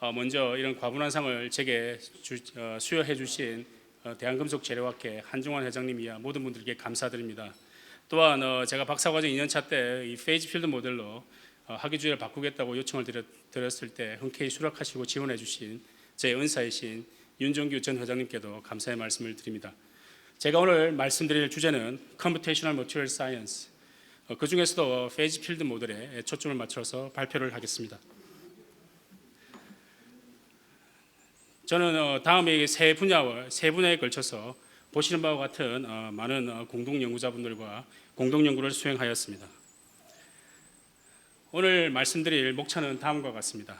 어, 먼저 이런 과분한 상을 제게 주, 어, 수여해 주신 어, 대한금속 재료학회 한중환 회장님이야 모든 분들께 감사드립니다. 또한 어, 제가 박사과정 2년차 때 이 페이지 필드 모델로 어, 학위 주제를 바꾸겠다고 요청을 드렸, 드렸 을 때 흔쾌히 수락하시고 지원해 주신 제 은사이신 윤종규 전 회장님께도 감사의 말씀을 드립니다. 제가 오늘 말씀드릴 주제는 Computational Material Science 어, 그 중에서도 페이지 필드 모델에 초점을 맞춰서 발표를 하겠습니다. 저는 어, 다음에 세 분야와 세 분야에 걸쳐서 보시는 바와 같은 어, 많은 어, 공동 연구자분들과 공동 연구를 수행하였습니다. 오늘 말씀드릴 목차는 다음과 같습니다.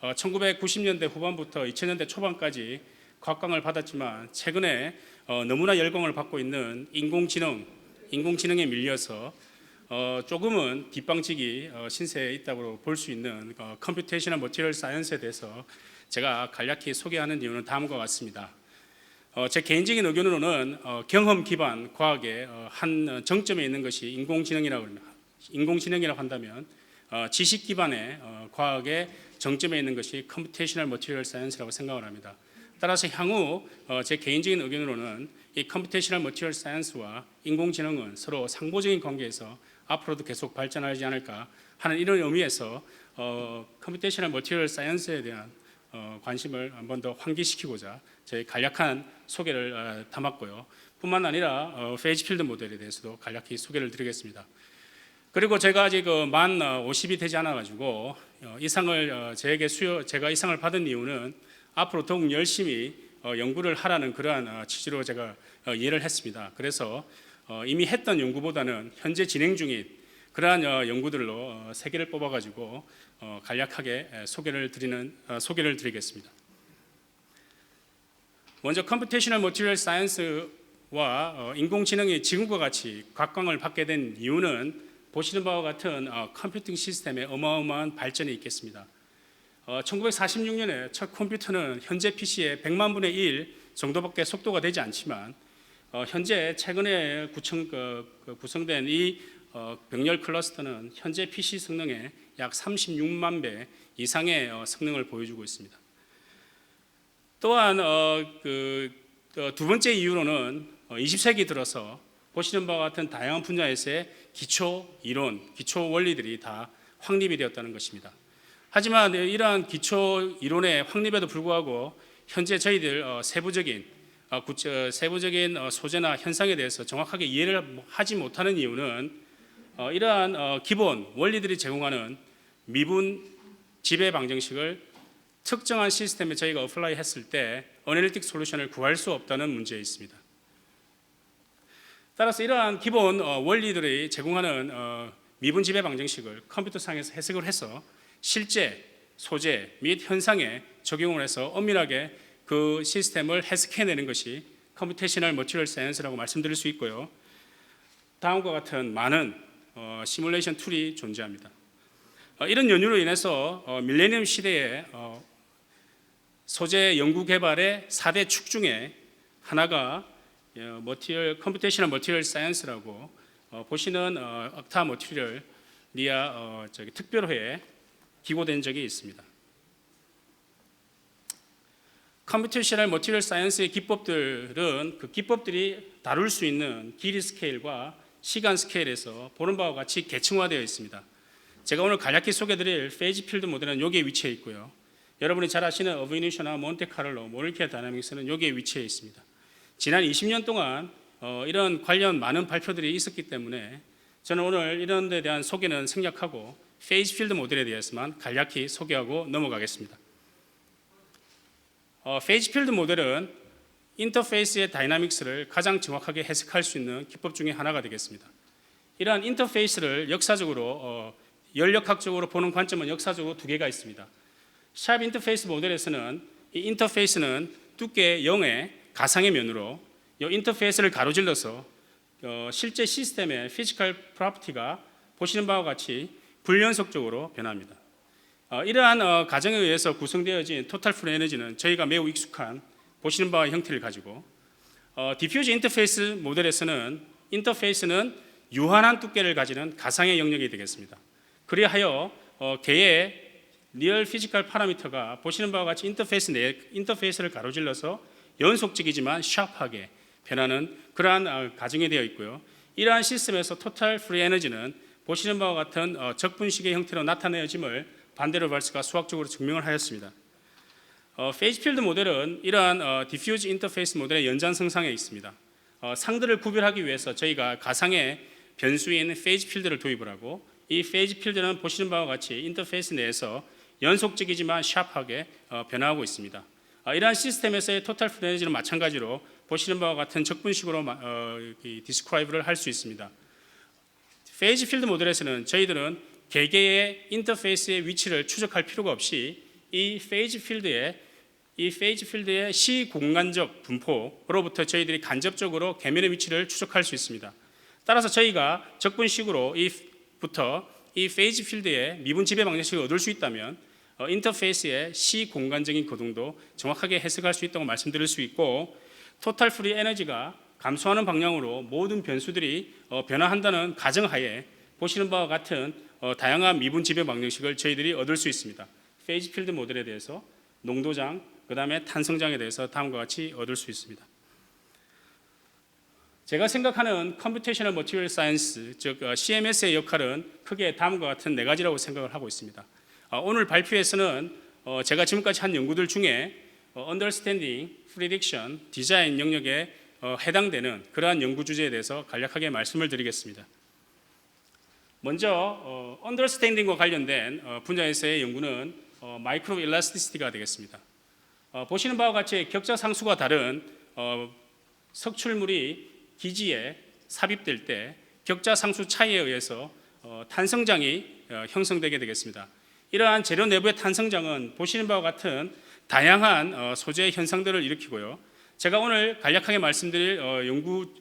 어, 1990년대 후반부터 2000년대 초반까지 곽광을 받았지만 최근에 어, 너무나 열광을 받고 있는 인공지능, 인공지능에 밀려서 어, 조금은 어, 신세에 있다고 볼 수 있는 어, 컴퓨테이셔널 머티리얼 사이언스에 대해서 제가 간략히 소개하는 이유는 다음과 같습니다. 어, 제 개인적인 의견으로는 어, 경험 기반 과학의 어, 한 정점에 있는 것이 인공지능이라고. 인공지능이라고 한다면 어, 지식 기반의 어, 과학의 정점에 있는 것이 컴퓨테이셔널 머티리얼 사이언스라고 생각을 합니다. 따라서 향후 어, 제 개인적인 의견으로는 이 컴퓨테이셔널 머티리얼 사이언스와 인공지능은 서로 상보적인 관계에서 앞으로도 계속 발전하지 않을까 하는 이런 의미에서 어, 컴퓨테이셔널 머티리얼 사이언스에 대한 어, 관심을 한 번 더 환기시키고자 저희 간략한 소개를 어, 담았고요. 뿐만 아니라 어, 페이지 필드 모델에 대해서도 간략히 소개를 드리겠습니다. 그리고 제가 아직 그만 50이 되지 않아 가지고 어, 이 상을 어, 제게 수여 제가 이 상을 받은 이유는 앞으로 더욱 열심히 어, 연구를 하라는 그러한 어, 취지로 제가 어, 이해를 했습니다. 그래서 어, 이미 했던 연구보다는 현재 진행 중인 그러한 어, 연구들로 어, 세 개를 뽑아 가지고 어, 간략하게 에, 소개를 드리는 어, 소개를 드리겠습니다. 먼저 컴퓨테이셔널 머티리얼 사이언스와 어, 인공지능이 지금과 같이 각광을 받게 된 이유는 보시는 바와 같은 어, 컴퓨팅 시스템의 어마어마한 발전이 있겠습니다. 어, 1946년에 첫 컴퓨터는 현재 PC의 100만 분의 1 정도밖에 속도가 되지 않지만 어, 현재 최근에 그, 그 구성된 이 어, 병렬 클러스터는 현재 PC 성능의 약 36만 배 이상의 어, 성능을 보여주고 있습니다. 또한 어, 그, 어, 두 번째 이유로는 어, 20세기 들어서 보시는 바와 같은 다양한 분야에서의 기초 이론, 기초 원리들이 다 확립이 되었다는 것입니다. 하지만 이러한 기초 이론의 확립에도 불구하고 현재 저희들 어, 세부적인 어, 세부적인 어, 소재나 현상에 대해서 정확하게 이해를 하지 못하는 이유는 어, 이러한 어, 기본 원리들이 제공하는 미분 지배 방정식을 특정한 시스템에 저희가 어플라이 했을 때 어널리틱 솔루션을 구할 수 없다는 문제에 있습니다. 따라서 이러한 기본 어, 원리들이 제공하는 어, 미분 지배 방정식을 컴퓨터 상에서 해석을 해서 실제 소재 및 현상에 적용을 해서 엄밀하게 그 시스템을 해석해내는 것이 컴퓨테이셔널 머티리얼 사이언스라고 말씀드릴 수 있고요. 다음과 같은 많은 어, 시뮬레이션 툴이 존재합니다. 어, 이런 연유로 인해서 어, 밀레니엄 시대에 어, 소재 연구 개발의 4대 축 중에 하나가 어, 머티리얼 컴퓨테이셔널 머티리얼 사이언스라고 어, 보시는 어, 억타 머티리얼 리아 어, 저기 특별회에 기고된 적이 있습니다. 컴퓨테이셔널 머티리얼 사이언스의 기법들은 그 기법들이 다룰 수 있는 길이 스케일과 시간 스케일에서 보는 바와 같이 계층화되어 있습니다. 제가 오늘 간략히 소개드릴 페이지 필드 모델은 여기에 위치해 있고요. 여러분이 잘 아시는 어브이니셔나 몬테카를로 모르키아 다이나믹스는 여기에 위치해 있습니다. 지난 20년 동안 어, 이런 관련 많은 발표들이 있었기 때문에 저는 오늘 이런 데 대한 소개는 생략하고 페이지 필드 모델에 대해서만 간략히 소개하고 넘어가겠습니다. 어, 페이지 필드 모델은 인터페이스의 다이나믹스를 가장 정확하게 해석할 수 있는 기법 중에 하나가 되겠습니다. 이러한 인터페이스를 역사적으로 어, 연력학적으로 보는 관점은 역사적으로 두 개가 있습니다. 샵 인터페이스 모델에서는 이 인터페이스는 두께 0의 가상의 면으로 이 인터페이스를 가로질러서 어, 실제 시스템의 피지컬 프로퍼티가 보시는 바와 같이 불연속적으로 변합니다. 어, 이러한 어, 가정에 의해서 구성되어진 토탈 풀 에너지는 저희가 매우 익숙한 보시는 바와 형태를 가지고 어, 디퓨즈 인터페이스 모델에서는 인터페이스는 유한한 두께를 가지는 가상의 영역이 되겠습니다. 그리하여 어, 개의 리얼 피지컬 파라미터가 보시는 바와 같이 인터페이스 내 인터페이스를 가로질러서 연속적이지만 샤프하게 변하는 그러한 어, 가정이 되어 있고요. 이러한 시스템에서 토탈 프리 에너지는 보시는 바와 같은 어, 적분식의 형태로 나타내어짐을 반대로 발스가 수학적으로 증명을 하였습니다. 어, 페이지 필드 모델은 이러한 어, 디퓨즈 인터페이스 모델의 연장성상에 있습니다. 어, 상들을 구별하기 위해서 저희가 가상의 변수인 페이지 필드를 도입을 하고 이 페이지 필드는 보시는 바와 같이 인터페이스 내에서 연속적이지만 샤프하게 어, 변화하고 있습니다. 어, 이러한 시스템에서의 토탈 프리 에너지는 마찬가지로 보시는 바와 같은 적분식으로 마- 어, 이 디스크라이브를 할 수 있습니다. 페이지 필드 모델에서는 저희들은 개개의 인터페이스의 위치를 추적할 필요가 없이 이 페이지 필드의 이 페이지 필드의 시공간적 분포로부터 저희들이 간접적으로 계면의 위치를 추적할 수 있습니다. 따라서 저희가 적분식으로 이부터 이 페이지 필드의 미분 지배 방정식을 얻을 수 있다면 어, 인터페이스의 시공간적인 거동도 정확하게 해석할 수 있다고 말씀드릴 수 있고 토탈 프리 에너지가 감소하는 방향으로 모든 변수들이 어, 변화한다는 가정하에 보시는 바와 같은 어, 다양한 미분 지배 방정식을 저희들이 얻을 수 있습니다. 페이지 필드 모델에 대해서 농도장, 그 다음에 탄성장에 대해서 다음과 같이 얻을 수 있습니다. 제가 생각하는 컴퓨테이셔널 머티리얼 사이언스 즉 어, CMS의 역할은 크게 다음과 같은 네 가지라고 생각을 하고 있습니다. 어, 오늘 발표에서는 어, 제가 지금까지 한 연구들 중에 어, Understanding, Prediction, Design 영역에 어, 해당되는 그러한 연구 주제에 대해서 간략하게 말씀을 드리겠습니다. 먼저 어, Understanding과 관련된 어, 분야에서의 연구는 어, 마이크로 일라스티시티가 되겠습니다. 어, 보시는 바와 같이 격자 상수가 다른 어, 석출물이 기지에 삽입될 때 격자 상수 차이에 의해서 어, 탄성장이 어, 형성되게 되겠습니다. 이러한 재료 내부의 탄성장은 보시는 바와 같은 다양한 어, 소재 현상들을 일으키고요. 제가 오늘 간략하게 말씀드릴 어, 연구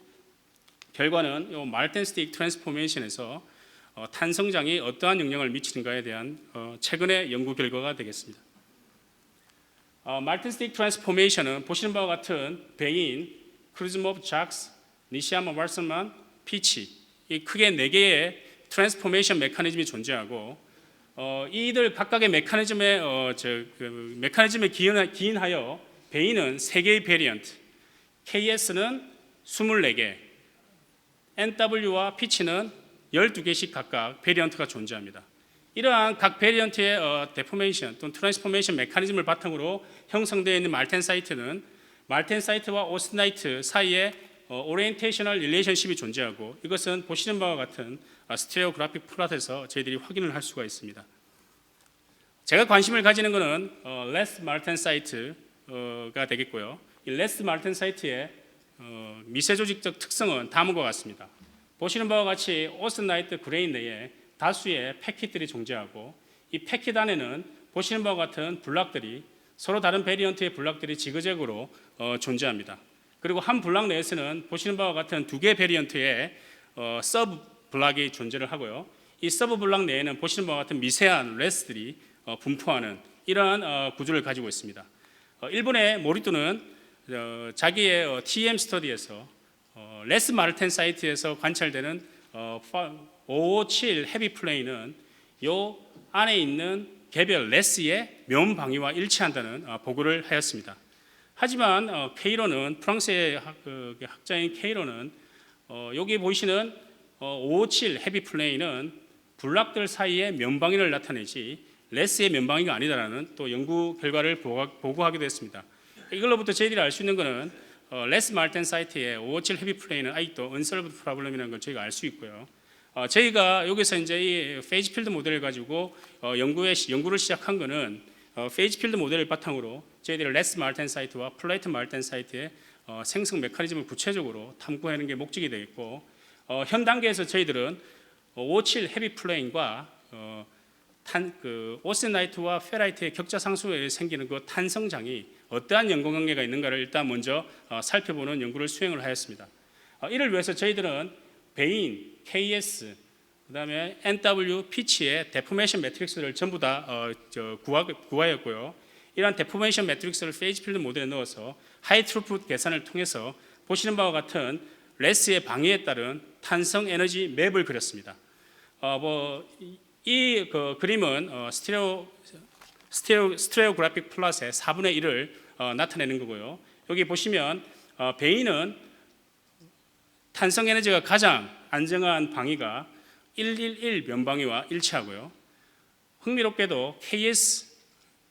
결과는 요 말텐 스틱 트랜스포메이션에서 어, 탄성장이 어떠한 영향을 미치는가에 대한 어, 최근의 연구 결과가 되겠습니다. 어, 말텐 스틱 트랜스포메이션은 보시는 바와 같은 베인, 크루즈모브 작스, 니시아마 왈슨만, 피치 이 크게 네 개의 트랜스포메이션 메커니즘이 존재하고 어, 이들 각각의 메커니즘에 어, 저, 그 메커니즘에 기인, 기인하여 베인은 세 개의 베리언트, KS는 24개, NW와 피치는 12개씩 각각 베리언트가 존재합니다. 이러한 각 베리언트의 어, 데포메이션 또는 트랜스포메이션 메커니즘을 바탕으로 형성되어 있는 말텐 사이트는 말텐 사이트와 오스나이트 사이에 어, 오리엔테이셔널 릴레이션십이 존재하고 이것은 보시는 바와 같은 어, 스테레오 그래픽 플랫에서 저희들이 확인을 할 수가 있습니다. 제가 관심을 가지는 것은 어, 레스 말텐 사이트가 되겠고요. 이 레스 말텐 사이트의 어, 미세 조직적 특성은 다음과 같습니다. 보시는 바와 같이 오스나이트 그레인 내에 다수의 패킷들이 존재하고 이 패킷 안에는 보시는 바와 같은 블락들이 서로 다른 베리언트의 블락들이 지그재그로 어, 존재합니다. 그리고 한 블락 내에서는 보시는 바와 같은 두개 베리언트의 어, 서브 블락이 존재를 하고요. 이 서브 블락 내에는 보시는 바와 같은 미세한 레스들이 어, 분포하는 이러한 어, 구조를 가지고 있습니다. 어, 일본의 모리토는 어, 자기의 어, TM 스터디에서 어, 레스 마르텐 사이트에서 관찰되는 어, 557 헤비 플레이는 요 안에 있는 개별 레스의 면 방위와 일치한다는 어, 보고를 하였습니다. 하지만 어, 케이로는 프랑스의 학, 그, 학자인 케이로는 어, 여기 보시는 어, 557 헤비 플레이는 블락들 사이의 면방위를 나타내지 레스의 면방위가 아니다라는 또 연구 결과를 보고, 보고하기도 했습니다. 이걸로부터 저희들이 알 수 있는 것은 어, 레스 말텐 사이트의 557 헤비 플레이는 아직도 unsolved problem이라는 걸 저희가 알 수 있고요. 어, 저희가 여기서 이제 이 페이지 필드 모델을 가지고 어, 연구에 연구를 시작한 거는 어, 페이지 필드 모델을 바탕으로 저희들이 레스 말텐 사이트와 플레이트 말텐 사이트의 어, 생성 메커니즘을 구체적으로 탐구하는 게 목적이 되겠고 어, 현 단계에서 저희들은 어, 57 헤비 플레인과 어, 탄, 그 오세나이트와 페라이트의 격자 상수에 생기는 그 탄성장이 어떠한 연관관계가 있는가를 일단 먼저 어, 살펴보는 연구를 수행을 하였습니다. 어, 이를 위해서 저희들은 베인, KS, 그다음에 NW, 피치의 데포메이션 매트릭스를 전부 다 어, 저, 구하, 구하였고요. 이러한 데포메이션 매트릭스를 페이지 필드 모델에 넣어서 하이 트루풋 계산을 통해서 보시는 바와 같은 레스의 방해에 따른 탄성 에너지 맵을 그렸습니다. 어, 뭐 이 그 그림은 어, 스테레오 스테레오, 스테레오 그래픽 플러스의 4분의 1을 어, 나타내는 거고요. 여기 보시면 어, 베인은 탄성 에너지가 가장 안정한 방위가 111 면방위와 일치하고요. 흥미롭게도 KS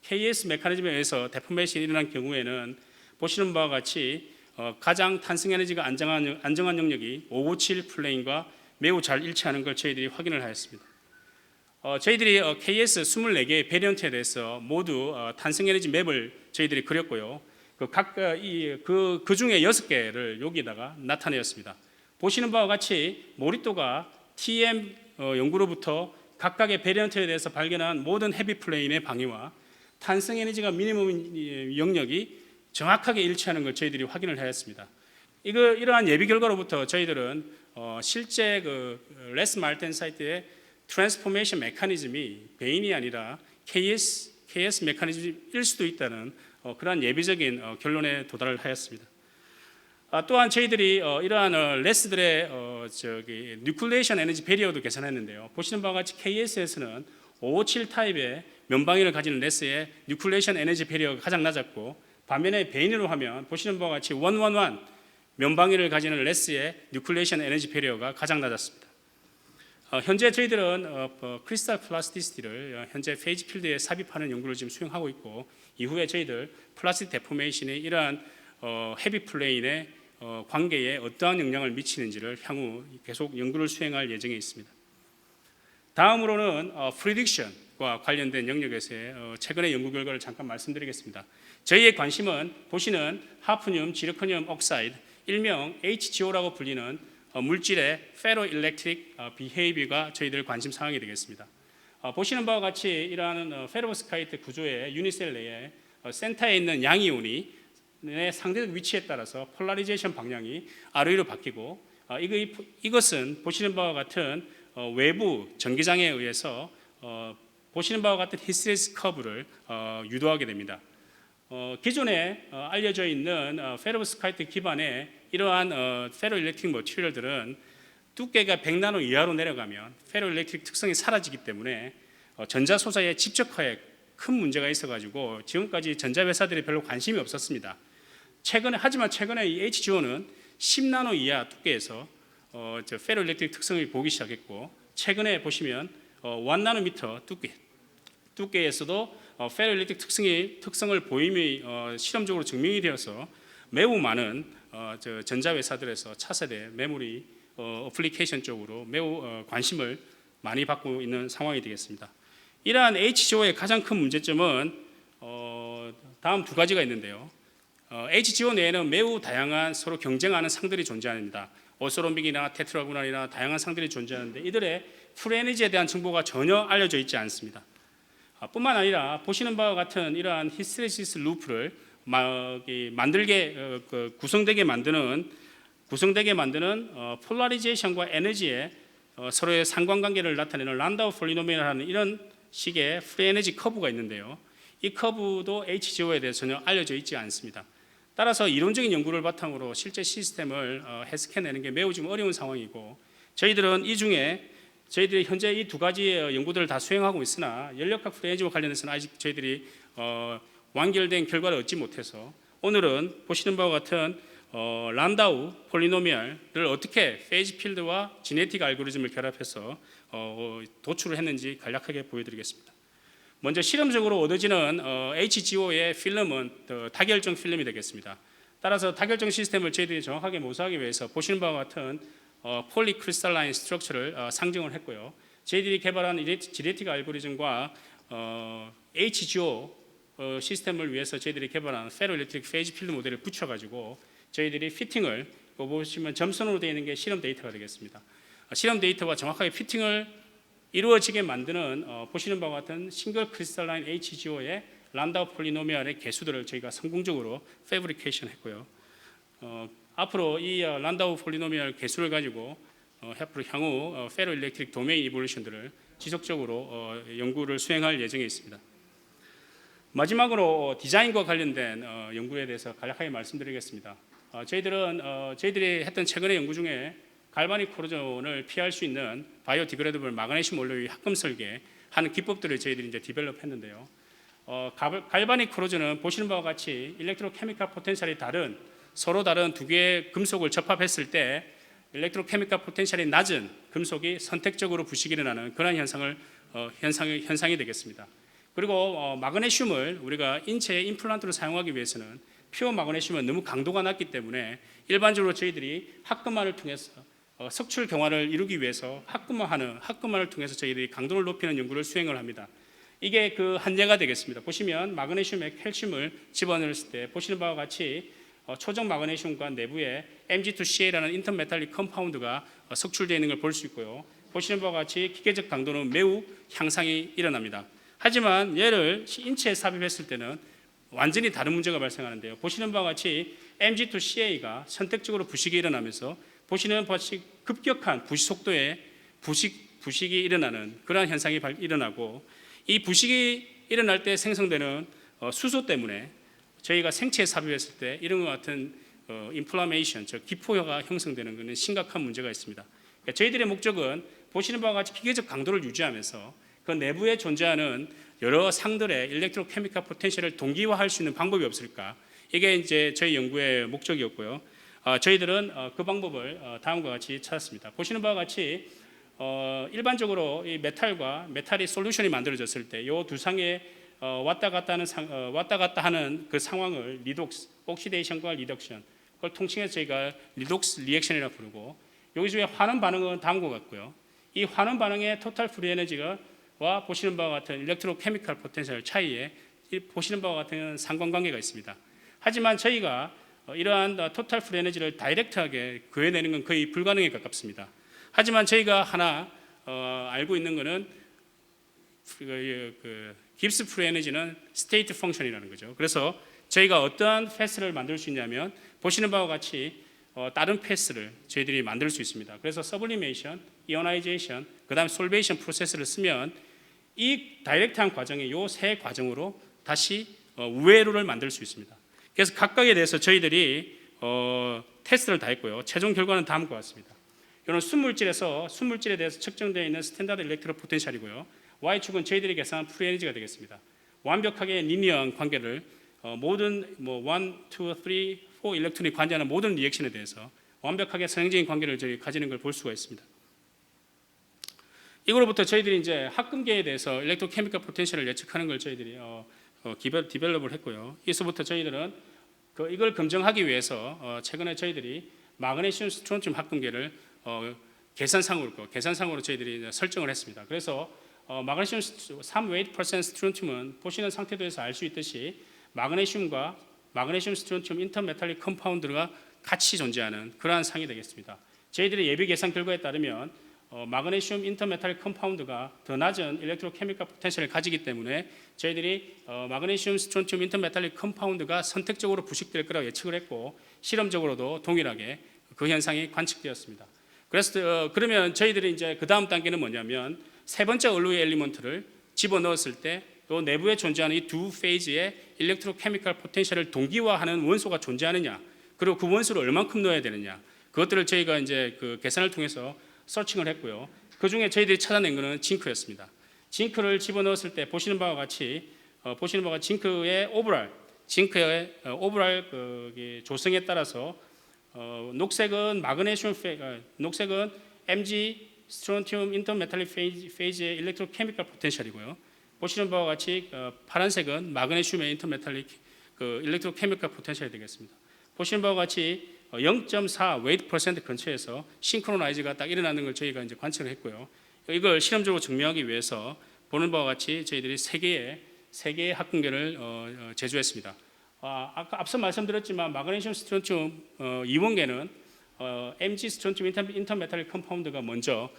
KS 메커니즘에 의해서 데포메이션이 일어난 경우에는 보시는 바와 같이 어, 가장 탄성 에너지가 안정한, 안정한 영역이 557 플레인과 매우 잘 일치하는 걸 저희들이 확인을 하였습니다. 어, 저희들이 어, KS 24개의 베리언트에 대해서 모두 어, 탄성 에너지 맵을 저희들이 그렸고요. 그 각 이 그 그 중에 여섯 개를 여기다가 나타내었습니다. 보시는 바와 같이 모리또가 TM 어, 연구로부터 각각의 베리언트에 대해서 발견한 모든 헤비 플레인의 방위와 탄성 에너지가 미니멈 영역이 정확하게 일치하는 걸 저희들이 확인을 하였습니다. 이거 이러한 예비 결과로부터 저희들은 어, 실제 그 레스 말텐 사이트의 트랜스포메이션 메커니즘이 베인이 아니라 KS KS 메커니즘일 수도 있다는 어, 그러한 예비적인 어, 결론에 도달을 하였습니다. 아, 또한 저희들이 어, 이러한 어, 레스들의 어, 저기 뉴클레이션 에너지 배리어도 계산했는데요. 보시는 바와 같이 KS에서는 557 타입의 면방위를 가지는 레스의 뉴클레이션 에너지 배리어가 가장 낮았고 반면에 베인으로 하면 보시는 바와 같이 111 면방위를 가지는 레스의 뉴클레이션 에너지 배리어가 가장 낮았습니다. 어, 현재 저희들은 크리스탈 플라스티시티를 어, 현재 페이지 필드에 삽입하는 연구를 지금 수행하고 있고 이후에 저희들 플라스틱 데포메이션의 이러한 어, 헤비 플레인의 어, 관계에 어떠한 영향을 미치는지를 향후 계속 연구를 수행할 예정에 있습니다. 다음으로는 어, 프리딕션과 관련된 영역에서의 어, 최근의 연구 결과를 잠깐 말씀드리겠습니다. 저희의 관심은 보시는 하프늄 지르코늄 옥사이드 일명 HGO라고 불리는 어, 물질의 페로일렉트릭 비헤이비가 저희들 관심 사항이 되겠습니다. 어, 보시는 바와 같이 이러한 어, 페로스카이트 구조의 유니셀 내에 어, 센터에 있는 양이온이 의 상대적 위치에 따라서 폴라리제이션 방향이 아래로 바뀌고 어, 이것은 보시는 바와 같은 어, 외부 전기장에 의해서 어, 보시는 바와 같은 히스테리스 커브를 어, 유도하게 됩니다. 어, 기존에 어, 알려져 있는 어, 페로스카이트 기반의 이러한 어, 페로일렉트릭 머티리얼들은 두께가 100나노 이하로 내려가면 페로일렉트릭 특성이 사라지기 때문에 어, 전자 소자의 집적화에 큰 문제가 있어가지고 지금까지 전자 회사들이 별로 관심이 없었습니다. 최근에 하지만 최근에 이 HGO는 10나노 이하 두께에서 어, 저 페로일렉트릭 특성을 보기 시작했고 최근에 보시면 어, 1나노미터 두께 두께에서도 어, 페로일렉트릭 특성이 특성을 보임이 어, 실험적으로 증명이 되어서 매우 많은 어, 저 전자 회사들에서 차세대 메모리 어, 어플리케이션 쪽으로 매우 어, 관심을 많이 받고 있는 상황이 되겠습니다. 이러한 HGO의 가장 큰 문제점은 어, 다음 두 가지가 있는데요. 어, HGO 내에는 매우 다양한 서로 경쟁하는 상들이 존재합니다. 오소롬빅이나 테트라구난이나 다양한 상들이 존재하는데 이들의 프레에너지에 대한 정보가 전혀 알려져 있지 않습니다. 아, 뿐만 아니라 보시는 바와 같은 이러한 히스테리시스 루프를 만들게 어, 그 구성되게 만드는 구성되게 만드는 어, 폴라리제이션과 에너지의 어, 서로의 상관관계를 나타내는 란다우 폴리노미널하는 이런 식의 프리 에너지 커브가 있는데요. 이 커브도 HGO에 대해 전혀 알려져 있지 않습니다. 따라서 이론적인 연구를 바탕으로 실제 시스템을 어, 해석해내는 게 매우 좀 어려운 상황이고 저희들은 이 중에 저희들이 현재 이 두 가지의 연구들을 다 수행하고 있으나 연력학 프레임과 관련해서는 아직 저희들이 어, 완결된 결과를 얻지 못해서 오늘은 보시는 바와 같은 어, 란다우 폴리노미얼을 어떻게 페이지 필드와 지네틱 알고리즘을 결합해서 어, 도출을 했는지 간략하게 보여드리겠습니다. 먼저 실험적으로 얻어지는 어, HGO의 필름은 더 다결정 필름이 되겠습니다. 따라서 다결정 시스템을 저희들이 정확하게 모사하기 위해서 보시는 바와 같은 어, 폴리크리스탈라인 스트럭처를 어, 상정을 했고요. 저희들이 개발한 지레틱 알고리즘과 어, HGO 어, 시스템을 위해서 저희들이 개발한 페로일렉트릭 페이지 필드 모델을 붙여가지고 저희들이 피팅을 보시면 점선으로 되어 있는 게 실험 데이터가 되겠습니다. 어, 실험 데이터와 정확하게 피팅을 이루어지게 만드는 어, 보시는 바와 같은 싱글 크리스탈라인 HGO의 란다우 폴리노미알의 개수들을 저희가 성공적으로 패브리케이션 했고요. 어, 앞으로 이 어, 란다우 폴리노미알 개수를 가지고 어, 향후 어, 페로 일렉트릭 도메인 이볼루션들을 지속적으로 어, 연구를 수행할 예정에 있습니다. 마지막으로 어, 디자인과 관련된 어, 연구에 대해서 간략하게 말씀드리겠습니다. 어, 저희들은 어, 저희들이 했던 최근의 연구 중에 갈바닉 코로전을 피할 수 있는 바이오 디그레더블 마그네슘 원료의 합금 설계 하는 기법들을 저희들이 이제 디벨롭했는데요. 어, 갈- 갈바닉 크로즈는 보시는 바와 같이 일렉트로케미칼 포텐셜이 다른 서로 다른 두 개의 금속을 접합했을 때 일렉트로케미칼 포텐셜이 낮은 금속이 선택적으로 부식이 일어나는 그런 현상을 어, 현상이 현상이 되겠습니다. 그리고 어, 마그네슘을 우리가 인체의 임플란트로 사용하기 위해서는 퓨어 마그네슘은 너무 강도가 낮기 때문에 일반적으로 저희들이 합금만을 통해서 어, 석출 경화를 이루기 위해서 합금화하는 합금만을 통해서 저희들이 강도를 높이는 연구를 수행을 합니다. 이게 그 한계가 되겠습니다. 보시면 마그네슘에 칼슘을 집어넣었을 때 보시는 바와 같이 어, 초정 마그네슘과 내부에 Mg2Ca라는 인터메탈릭 컴파운드가 어, 석출되어 있는 걸 볼 수 있고요. 보시는 바와 같이 기계적 강도는 매우 향상이 일어납니다. 하지만 얘를 인체에 삽입했을 때는 완전히 다른 문제가 발생하는데요. 보시는 바와 같이 Mg2Ca가 선택적으로 부식이 일어나면서 보시는 같이 급격한 부식 속도의 부식 부식이 일어나는 그러한 현상이 발- 일어나고 이 부식이 일어날 때 생성되는 어, 수소 때문에 저희가 생체에 삽입했을 때 이런 것 같은 어, 인플라메이션, 즉 기포효가 형성되는 것은 심각한 문제가 있습니다. 그러니까 저희들의 목적은 보시는 바와 같이 기계적 강도를 유지하면서 그 내부에 존재하는 여러 상들의 일렉트로케미칼 포텐셜을 동기화할 수 있는 방법이 없을까? 이게 이제 저희 연구의 목적이었고요. 어, 저희들은 어, 그 방법을 어, 다음과 같이 찾았습니다. 보시는 바와 같이 어, 일반적으로 이 메탈과 메탈이 솔루션이 만들어졌을 때 이두 어, 왔다 갔다 하는 상, 어, 왔다 갔다 하는 그 상황을 리독스, 옥시데이션과 리덕션 그걸 통칭해서 저희가 리독스 리액션이라고 부르고 여기 중에 환원 반응은 다음과 같고요. 이 환원 반응의 토탈 프리 에너지가 와 보시는 바와 같은 일렉트로 케미칼 포텐셜 차이에 이 보시는 바와 같은 상관관계가 있습니다. 하지만 저희가 어, 이러한 어, 토탈 프리 에너지를 다이렉트하게 구해내는 건 거의 불가능에 가깝습니다. 하지만 저희가 하나 어, 알고 있는 것은 그, 그 깁스 프리 에너지는 스테이트 펑션이라는 거죠. 그래서 저희가 어떠한 패스를 만들 수 있냐면 보시는 바와 같이 어, 다른 패스를 저희들이 만들 수 있습니다. 그래서 서블리메이션, 이오나이제이션, 그다음 솔베이션 프로세스를 쓰면 이 다이렉트한 과정의 요 세 과정으로 다시 어, 우회로를 만들 수 있습니다. 그래서 각각에 대해서 저희들이 어, 테스트를 다 했고요. 최종 결과는 다음과 같습니다. 이런 순물질에서 순물질에 대해서 측정되어 있는 스탠다드 일렉트로 포텐셜이고요. Y축은 저희들이 계산한 프리 에너지가 되겠습니다. 완벽하게 리니어한 관계를 어, 모든 뭐 1, 2, 3, 4 일렉트론이 관계하는 모든 리액션에 대해서 완벽하게 선형적인 관계를 저희 가지는 걸 볼 수가 있습니다. 이거로부터 저희들이 이제 합금계에 대해서 일렉트로케미컬 포텐셜을 예측하는 걸 저희들이 어, 어, 디벨, 디벨롭을 했고요. 이서부터 저희들은 그 이걸 검증하기 위해서 어, 최근에 저희들이 마그네슘 스트론튬 합금계를 어, 계산상으로 그 계산상으로 저희들이 설정을 했습니다. 그래서 어, 마그네슘 3웨이트% 스트론튬은 보시는 상태도에서 알 수 있듯이 마그네슘과 마그네슘 스트론튬 인터메탈릭 컴파운드가 같이 존재하는 그러한 상이 되겠습니다. 저희들의 예비 계산 결과에 따르면 어, 마그네슘 인터메탈릭 컴파운드가 더 낮은 일렉트로케미컬 포텐셜을 가지기 때문에 저희들이 어, 마그네슘 스트론튬 인터메탈릭 컴파운드가 선택적으로 부식될 거라고 예측을 했고 실험적으로도 동일하게 그 현상이 관측되었습니다. 그래서 어, 그러면 저희들이 이제 그 다음 단계는 뭐냐면 세 번째 얼로이 엘리먼트를 집어 넣었을 때 또 내부에 존재하는 이 두 페이지의 일렉트로케미컬 포텐셜을 동기화하는 원소가 존재하느냐 그리고 그 원소를 얼만큼 넣어야 되느냐 그것들을 저희가 이제 그 계산을 통해서 서칭을 했고요. 그 중에 저희들이 찾아낸 것은 징크였습니다. 징크를 집어 넣었을 때 보시는 바와 같이 어, 보시는 바와 징크의 오브랄 징크의 어, 오브랄 그, 이 조성에 따라서 어, 녹색은 마그네슘 페, 어, 녹색은 Mg 스트론튬 인터메탈릭 페이지, 페이지의 일렉트로케미컬 포텐셜이고요. 보시는 바와 같이 어, 파란색은 마그네슘의 인터메탈릭 그 일렉트로케미컬 포텐셜이 되겠습니다. 보시는 바와 같이 어, 0.4 웨이트 퍼센트 근처에서 싱크로나이즈가 딱 일어나는 걸 저희가 이제 관측을 했고요. 이걸 실험적으로 증명하기 위해서 보는 바와 같이 저희들이 세 개의 세 개의 합금계를 어, 어, 제조했습니다. 아, 아까 앞서 말씀드렸지만 마그네슘 스트론튬 어, 이원계는 어, Mg 스트론튬 인터, 인터메탈릭 컴파운드가 먼저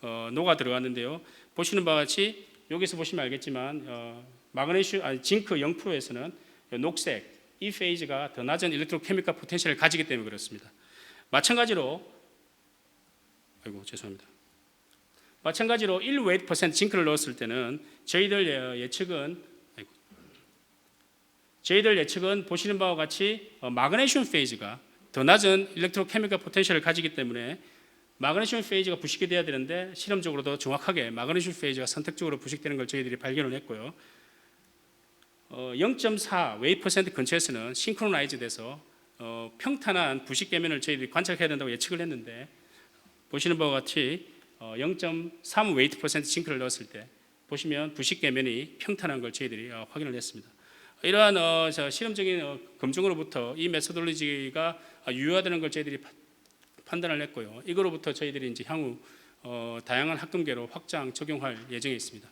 어, 녹아 들어갔는데요. 보시는 바와 같이 여기서 보시면 알겠지만 어, 마그네슘 아니 징크 0%에서는 녹색 이 페이지가 더 낮은 일렉트로케미컬 포텐셜을 가지기 때문에 그렇습니다. 마찬가지로 아이고 죄송합니다. 마찬가지로 1 웨이트% 징크를 넣었을 때는 저희들 예- 예측은 아이고, 저희들 예측은 보시는 바와 같이 어, 마그네슘 페이지가 더 낮은 일렉트로케미컬 포텐셜을 가지기 때문에 마그네슘 페이지가 부식이 돼야 되는데 실험적으로도 정확하게 마그네슘 페이지가 선택적으로 부식되는 걸 저희들이 발견을 했고요. 어, 0.4 웨이 퍼센트 근처에서는 싱크로나이즈 돼서 어, 평탄한 부식 계면을 저희들이 관찰해야 된다고 예측을 했는데 보시는 바와 같이 어, 0.3 웨이트 퍼센트 징크를 넣었을 때 보시면 부식 계면이 평탄한 걸 저희들이 어, 확인을 했습니다. 이러한 어, 저 실험적인 어, 검증으로부터 이 메소돌로지가 어, 유효하다는 걸 저희들이 파- 판단을 했고요. 이거로부터 저희들이 이제 향후 어, 다양한 학금계로 확장 적용할 예정에 있습니다.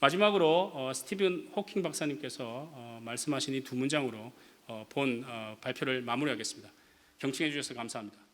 마지막으로 어, 스티븐 호킹 박사님께서 어, 말씀하신 이 두 문장으로 어, 본 어, 발표를 마무리하겠습니다. 경청해 주셔서 감사합니다.